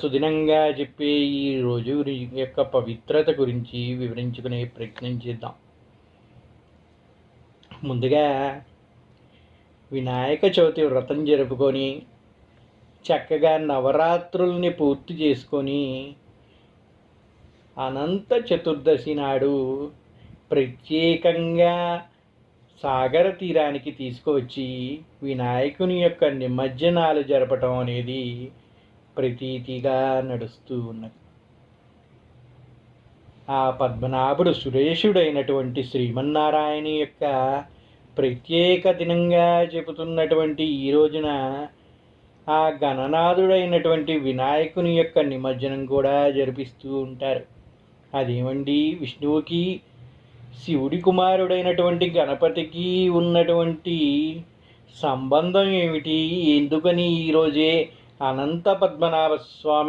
సుదినంగా చెప్పే ఈ రోజు యొక్క పవిత్రత గురించి వివరించుకునే ప్రయత్నం చేద్దాం. ముందుగా వినాయక చవితి వ్రతం జరుపుకొని చక్కగా నవరాత్రుల్ని పూర్తి చేసుకొని అనంత చతుర్దశి నాడు ప్రత్యేకంగా సాగర తీరానికి తీసుకువచ్చి వినాయకుని యొక్క నిమజ్జనాలు జరపటం అనేది ప్రతీతిగా నడుస్తూ ఉన్నది. ఆ పద్మనాభుడు సురేషుడైనటువంటి శ్రీమన్నారాయణ యొక్క ప్రత్యేక దినంగా చెబుతున్నటువంటి ఈ రోజున ఆ గణనాథుడైనటువంటి వినాయకుని యొక్క నిమజ్జనం కూడా జరిపిస్తూ ఉంటారు. అదేమండి? విష్ణువుకి శివుడి కుమారుడైనటువంటి గణపతికి ఉన్నటువంటి సంబంధం ఏమిటి? ఎందుకని ఈరోజే అనంత పద్మనాభ స్వామి